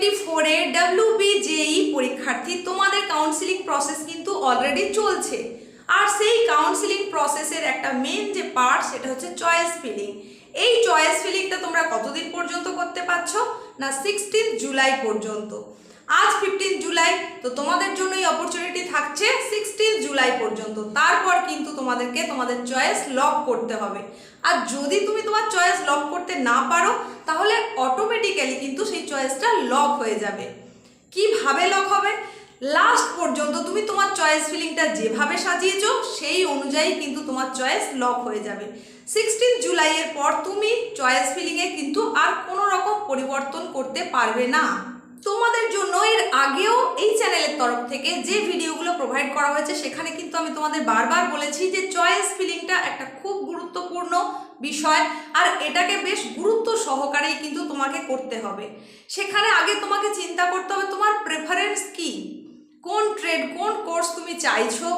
Twenty ফোরে WBJEE পরীক্ষার্থী, তোমাদের কাউন্সিলিং প্রসেস কিন্তু অলরেডি চলছে। আর সেই কাউন্সিলিং প্রসেসের একটা মেন যে পার্ট সেটা হচ্ছে চয়েস ফিলিং এই চয়েস ফিলিংটা তোমরা কতদিন পর্যন্ত করতে পারছ? না সিক্সটিন জুলাই পর্যন্ত। আজ ফিফটিন জুলাই, তো তোমাদের জন্য এই অপরচুনিটি থাকছে সিক্সটিন জুলাই পর্যন্ত। তারপর কিন্তু তোমাদেরকে তোমাদের চয়েস লক করতে হবে। আর যদি তুমি তোমার চয়েস লক করতে না পারো, তাহলে অটোমেটিক্যালি কিন্তু সেই চয়েসটা লক হয়ে যাবে। কীভাবে লক হবে? লাস্ট পর্যন্ত তুমি তোমার চয়েস ফিলিংটা যেভাবে সাজিয়েছ, সেই অনুযায়ী কিন্তু তোমার চয়েস লক হয়ে যাবে। সিক্সটিন জুলাইয়ের পর তুমি চয়েস ফিলিংয়ে কিন্তু আর কোনো রকম পরিবর্তন করতে পারবে না। তোমাদের জন্য এর আগেও এই চ্যানেলের তরফ থেকে যে ভিডিওগুলো প্রোভাইড করা হয়েছে, সেখানে কিন্তু আমি তোমাদের বারবার বলেছি যে চয়েস ফিলিংটা একটা খুব গুরুত্বপূর্ণ বিষয় আর এটাকে বেশ গুরুত্ব সহকারেই কিন্তু তোমাকে করতে হবে। সেখানে আগে তোমাকে চিন্তা করতে হবে তোমার প্রেফারেন্স কি? কোন ট্রেড কোন কোর্স তুমি চাইছো?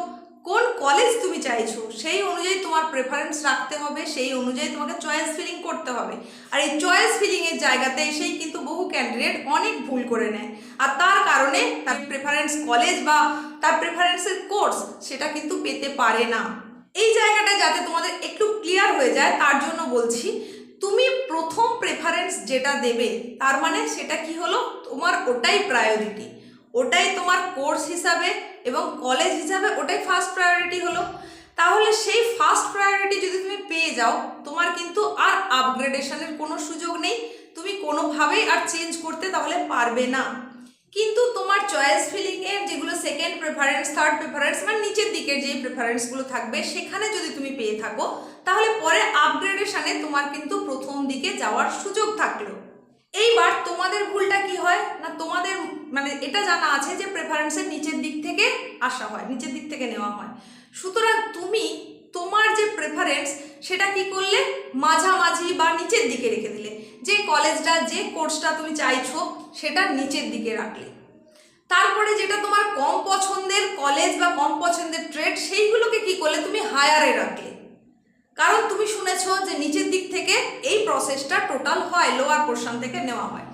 কোন কলেজ তুমি চাইছো? সেই অনুযায়ী তোমার প্রেফারেন্স রাখতে হবে, সেই অনুযায়ী তোমাকে চয়েস ফিলিং করতে হবে। আর এই চয়েস ফিলিংয়ের জায়গাতে এসেই কিন্তু বহু ক্যান্ডিডেট অনেক ভুল করে নেয়। আর তার কারণে তার প্রেফারেন্স কলেজ বা তার প্রেফারেন্সের কোর্স সেটা কিন্তু পেতে পারে না। এই জায়গাটা যাতে তোমাদের একটু ক্লিয়ার হয়ে যায়, তার জন্য বলছি, তুমি প্রথম প্রেফারেন্স যেটা দেবে, তার মানে সেটা কি হলো? তোমার ওটাই প্রায়োরিটি ওটাই তোমার কোর্স হিসাবে এবং কলেজ হিসাবে ওটাই ফার্স্ট প্রায়োরিটি হলো। তাহলে সেই ফার্স্ট প্রায়োরিটি যদি তুমি পেয়ে যাও, তোমার কিন্তু আর আপগ্রেডেশনের কোনো সুযোগ নেই। তুমি কোনোভাবেই আর চেঞ্জ করতে তাহলে পারবে না। কিন্তু তোমার চয়েস ফিলিংয়ের যেগুলো সেকেন্ড প্রেফারেন্স থার্ড প্রেফারেন্স মানে নিচের দিকের যে প্রেফারেন্সগুলো থাকবে, সেখানে যদি তুমি পেয়ে থাকো, তাহলে পরে আপগ্রেডেশনে তোমার কিন্তু প্রথম দিকে যাওয়ার সুযোগ থাকল। এইবার তোমাদের ভুলটা কি হয়? মানে এটা জানা আছে যে প্রেফারেন্সের নিচের দিক থেকে আসা হয়, নিচের দিক থেকে নেওয়া হয়। সুতরাং তুমি তোমার যে প্রেফারেন্স সেটা কি করলে? মাঝামাঝি বা নিচের দিকে রেখে দিলে। যে কলেজটা যে কোর্সটা তুমি চাইছো, সেটা নিচের দিকে রাখলে। তারপরে যেটা তোমার কম পছন্দের কলেজ বা কম পছন্দের ট্রেড সেইগুলোকে কি করলে? তুমি হায়ারে রাখলে। কারণ তুমি শুনেছো যে নিচের দিক থেকে এই প্রসেসটা টোটাল হয় লোয়ার পোর্শন থেকে নেওয়া হয়।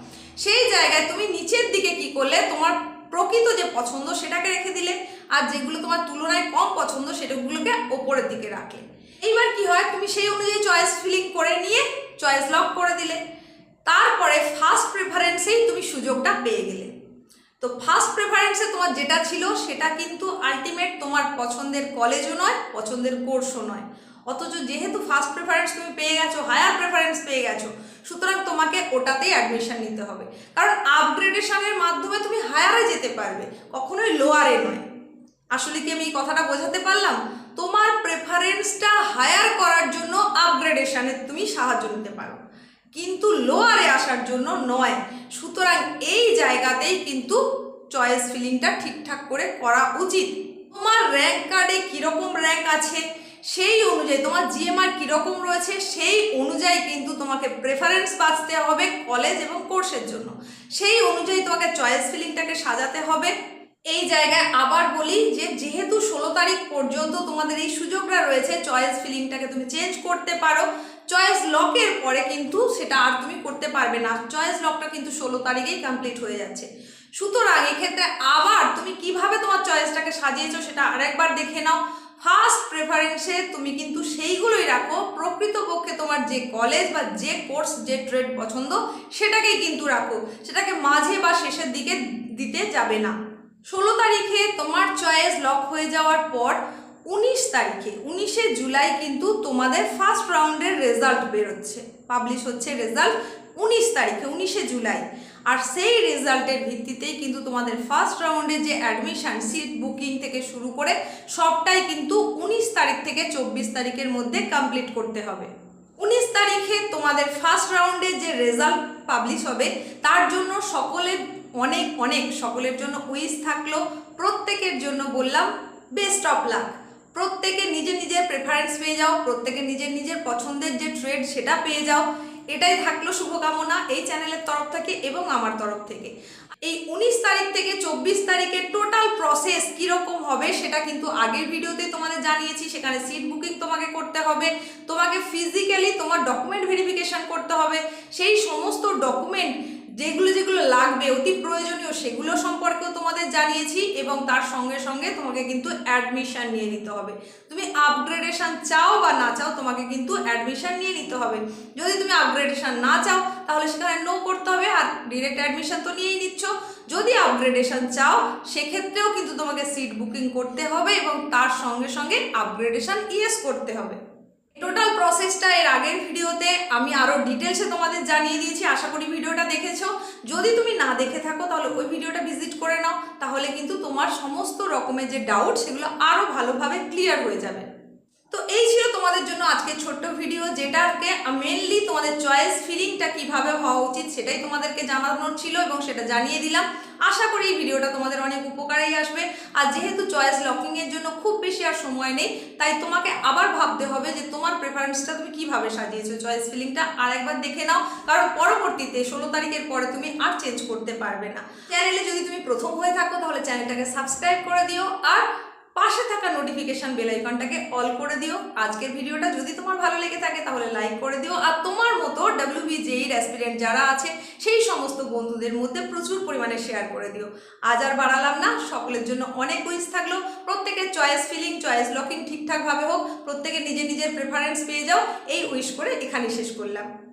সেই জায়গায় তুমি নিচের দিকে কি করলে? তোমার প্রকৃত যে পছন্দ সেটাকে রেখে দিলে, আর যেগুলো তোমার তুলনায় কম পছন্দ সেটাগুলোকে ওপরের দিকে রাখলে। এইবার কি হয়? তুমি সেই অনুযায়ী চয়েস ফিলিং করে নিয়ে চয়েস লক করে দিলে। তারপরে ফার্স্ট প্রেফারেন্সেই তুমি সুযোগটা পেয়ে গেলে। তো ফার্স্ট প্রেফারেন্সে তোমার যেটা ছিল সেটা কিন্তু আলটিমেট তোমার পছন্দের কলেজও নয়, পছন্দের কোর্সও নয়। অথচ যেহেতু ফার্স্ট প্রেফারেন্স তুমি পেয়ে গেছো হায়ার প্রেফারেন্স পেয়ে গেছো, সুতরাং তোমাকে ওটাতেই অ্যাডমিশন নিতে হবে। কারণ আপগ্রেডেশনের মাধ্যমে তুমি হায়ারে যেতে পারবে, কখনোই লোয়ারে নয়। আসলে কি আমি এই কথাটা বোঝাতে পারলাম? তোমার প্রেফারেন্সটা হায়ার করার জন্য আপগ্রেডেশনে তুমি সাহায্য নিতে পারো। কিন্তু লোয়ারে আসার জন্য নয়। সুতরাং এই জায়গাতেই কিন্তু চয়েস ফিলিংটা ঠিকঠাক করে করা উচিত। তোমার র্যাঙ্ক কার্ডে কীরকম র্যাঙ্ক আছে? সেই অনুযায়ী তোমার জিএমআর কীরকম রয়েছে, সেই অনুযায়ী কিন্তু তোমাকে প্রেফারেন্স বাঁচতে হবে কলেজ এবং কোর্সের জন্য। সেই অনুযায়ী তোমাকে চয়েস ফিলিংটাকে সাজাতে হবে। এই জায়গায় আবার বলি যে, যেহেতু ষোলো তারিখ পর্যন্ত তোমাদের এই সুযোগটা রয়েছে চয়েস ফিলিংটাকে তুমি চেঞ্জ করতে পারো। চয়েস লকের পরে কিন্তু সেটা আর তুমি করতে পারবে না। চয়েস লকটা কিন্তু ষোলো তারিখেই কমপ্লিট হয়ে যাচ্ছে। সুতরাং এক্ষেত্রে আবার তুমি কীভাবে তোমার চয়েসটাকে সাজিয়েছো সেটা আরেকবার দেখে নাও। ফার্স্ট প্রেফারেন্সে তুমি কিন্তু সেইগুলোই রাখো। প্রকৃতপক্ষে তোমার যে কলেজ বা যে কোর্স যে ট্রেড পছন্দ, সেটাকেই কিন্তু রাখো। সেটাকে মাঝে বা শেষের দিকে দিতে যাবে না। ষোলো তারিখে তোমার চয়েস লক হয়ে যাওয়ার পর উনিশ তারিখে, উনিশে জুলাই কিন্তু তোমাদের ফার্স্ট রাউন্ডের রেজাল্ট বেরোচ্ছে। পাবলিশ হচ্ছে রেজাল্ট উনিশ তারিখে, উনিশে জুলাই। আর সেই রেজাল্টের ভিত্তিতেই কিন্তু তোমাদের ফার্স্ট রাউন্ডে যে অ্যাডমিশন সিট বুকিং থেকে শুরু করে সবটাই কিন্তু উনিশ তারিখ থেকে চব্বিশ তারিখের মধ্যে কমপ্লিট করতে হবে। উনিশ তারিখে তোমাদের ফার্স্ট রাউন্ডে যে রেজাল্ট পাবলিশ হবে, তার জন্য সকলের অনেক অনেক সকলের জন্য উইস থাকল। প্রত্যেকের জন্য বললাম বেস্ট অফ লাক প্রত্যেকে নিজের নিজের প্রেফারেন্স পেয়ে যাও, প্রত্যেকে নিজের নিজের পছন্দের যে ট্রেড সেটা পেয়ে যাও। এটাই থাকল শুভকামনা এই চ্যানেলের তরফ থেকে এবং আমার তরফ থেকে। এই উনিশ তারিখ থেকে চব্বিশ তারিখের টোটাল প্রসেস কীরকম হবে সেটা কিন্তু আগের ভিডিওতে তোমাদের জানিয়েছি, সেখানে সিট বুকিং তোমাকে করতে হবে, তোমাকে ফিজিক্যালি তোমার ডকুমেন্ট ভেরিফিকেশান করতে হবে, সেই সমস্ত ডকুমেন্ট যেগুলো যেগুলো লাগবে, অতি প্রয়োজনীয় সেগুলো সম্পর্কেও তোমাদের জানিয়েছি এবং তার সঙ্গে সঙ্গে তোমাকে কিন্তু অ্যাডমিশান নিয়ে নিতে হবে। তুমি আপগ্রেডেশন চাও বা না চাও তোমাকে কিন্তু অ্যাডমিশান নিয়ে নিতে হবে। যদি তুমি আপগ্রেডেশন না চাও, তাহলে সেখানে নো করতে হবে আর ডিরেক্ট অ্যাডমিশান তো নিয়েই নিচ্ছ। যদি আপগ্রেডেশন চাও, সেক্ষেত্রেও কিন্তু তোমাকে সিট বুকিং করতে হবে এবং তার সঙ্গে সঙ্গে আপগ্রেডেশন ইয়েস করতে হবে। টোটাল প্রসেসটা এর আগের ভিডিওতে আমি আরও ডিটেলসে তোমাদের জানিয়ে দিয়েছি, আশা করি ভিডিওটা দেখেছ। যদি তুমি না দেখে থাকো, তাহলে ওই ভিডিওটা ভিজিট করে নাও, তাহলে কিন্তু তোমার সমস্ত রকমের যে ডাউট সেগুলো আরও ভালোভাবে ক্লিয়ার হয়ে যাবে। তো এই ছিল তোমাদের জন্য আজকে ছোট্ট ভিডিও যেটাকে মেনলি তোমাদের চয়েস ফিলিংটা কীভাবে হওয়া উচিত সেটাই তোমাদেরকে জানানোর ছিল এবং সেটা জানিয়ে দিলাম। আশা করি এই ভিডিওটা তোমাদের অনেক উপকারেই আসবে। আর যেহেতু চয়েস লকিংয়ের জন্য আর সময় নেই, তাই তোমাকে আবার ভাবতে হবে যে তোমার প্রেফারেন্সটা তুমি কীভাবে সাজিয়েছো? চয়েস ফিলিংটা আর একবার দেখে নাও, কারণ পরবর্তীতে ষোলো তারিখের পরে তুমি আর চেঞ্জ করতে পারবে না। চ্যানেলে যদি তুমি প্রথম হয়ে থাকো, তাহলে চ্যানেলটাকে সাবস্ক্রাইব করে দিও, আর পাশে থাকা নোটিফিকেশন বেল আইকনটাকে অল করে দিও। আজকের ভিডিওটা যদি তোমার ভালো লেগে থাকে, তাহলে লাইক করে দিও। আর তোমার মতো ডাব্লিউবিজেই অ্যাসপিরেন্ট যারা আছে, সেই সমস্ত বন্ধুদের মধ্যে প্রচুর পরিমাণে শেয়ার করে দিও। আজ আর বাড়ালাম না। সকলের জন্য অনেক উইস থাকল। প্রত্যেকের চয়েস ফিলিং চয়েস লকিং ঠিকঠাকভাবে হোক। প্রত্যেকে নিজের নিজের প্রেফারেন্স পেয়ে যাও। এই উইশ করে এখানেই শেষ করলাম।